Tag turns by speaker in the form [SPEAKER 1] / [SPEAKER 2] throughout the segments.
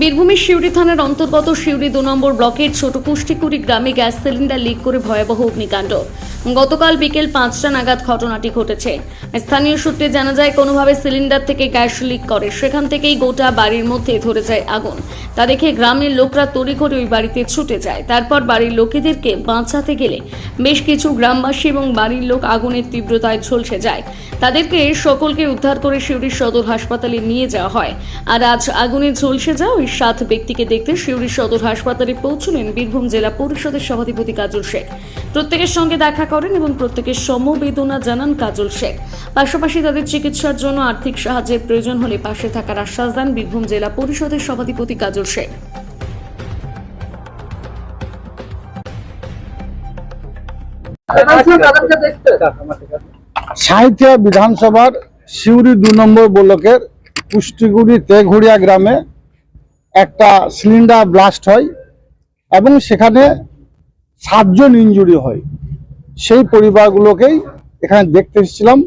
[SPEAKER 1] বীরভূমের শিউরি থানার অন্তর্গত শিউরি দু নম্বর ব্লকের ছোট কুষ্টিকুড়ি গ্রামে গ্যাস সিলিন্ডার লিক করে ভয়াবহ অগ্নিকাণ্ড। গতকাল বিকেল পাঁচটা নাগাদ ঘটনাটি ঘটেছে। স্থানীয় সূত্রে জানা যায়, কোনোভাবে সিলিন্ডার থেকে গ্যাস লিক করে। সেখান থেকেই গোটা বাড়ির মধ্যে ধরে যায় আগুন। তা দেখে গ্রামের লোকরা তড়িঘড়ি ওই বাড়িতে ছুটে যায়। তারপর বাড়ির লোকেদেরকে বাঁচাতে গেলে বেশ কিছু গ্রামবাসী এবং বাড়ির লোক আগুনের তীব্রতায় ঝলসে যায়। তাদেরকে সকলকে উদ্ধার করে শিউরি সদর হাসপাতালে নিয়ে যাওয়া হয়। আর আজ আগুনে ঝলসে যাওয়া ওই সাত ব্যক্তিকে দেখতে শিউরি সদর হাসপাতালে পৌঁছলেন বীরভূম জেলা পরিষদের সভাধিপতি কাজল শেখ। প্রত্যেকের সঙ্গে দেখা করেন এবং প্রত্যেকের সমবেদনা জানান কাজল শেখ। পাশাপাশি তাদের চিকিৎসার জন্য আর্থিক সাহায্যের প্রয়োজন হলে পাশে থাকার আশ্বাস দেন বীরভূম জেলা পরিষদের সভাধিপতি কাজল শেখ।
[SPEAKER 2] সাহিত্য বিধানসভার সিউড়ি দু নম্বর ব্লকের পুষ্টিগুড়ি তেঘুড়িয়া গ্রামে একটা সিলিন্ডার ব্লাস্ট হয় এবং সেখানে সাতজন ইনজুরি হয়। সেই পরিবারগুলোকেই এখানে দেখতে এসেছিলাম।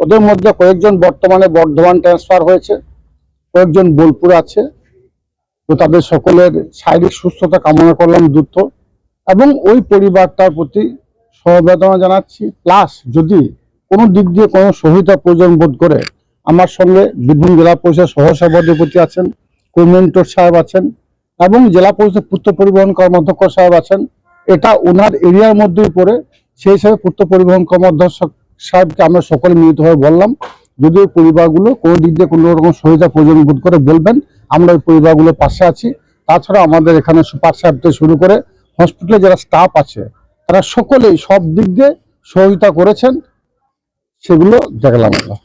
[SPEAKER 2] ওদের মধ্যে কয়েকজন বর্তমানে বর্ধমান ট্রান্সফার হয়েছে, কয়েকজন বোলপুর আছে। তো তাদের সকলের শারীরিক সুস্থতা কামনা করলাম দ্রুত। এবং ওই পরিবারটার প্রতি সমবেদনা জানাচ্ছি। প্লাস যদি কোনো দিক দিয়ে কোনো সহিতা প্রয়োজন বোধ করে, আমার সঙ্গে বীরভূম জেলা পরিষদ সহসভাধিপতি আছেন। কোমেন্টর সাহেব আছেন এবং জেলা পরিষদ পূর্ত পরিবহন কর্মাধ্যক্ষ সাহেব আছেন। এটা ওনার এরিয়ার মধ্যেই পড়ে। সেই হিসাবে পূর্ত পরিবহন কর্মাধ্যক্ষ সাহেবকে আমরা সকলে মিলিতভাবে বললাম যদি ওই পরিবারগুলো কোনো দিক দিয়ে কোনো রকম সহায়তা প্রয়োজন বোধ করে বলবেন, আমরা ওই পরিবারগুলোর পাশে আছি। তাছাড়া আমাদের এখানে সুপার সাহেব থেকে শুরু করে হসপিটালে যারা স্টাফ আছে, তারা সকলেই সব দিক দিয়ে সহযোগিতা করেছেন। সেগুলো দেখলাম আমরা।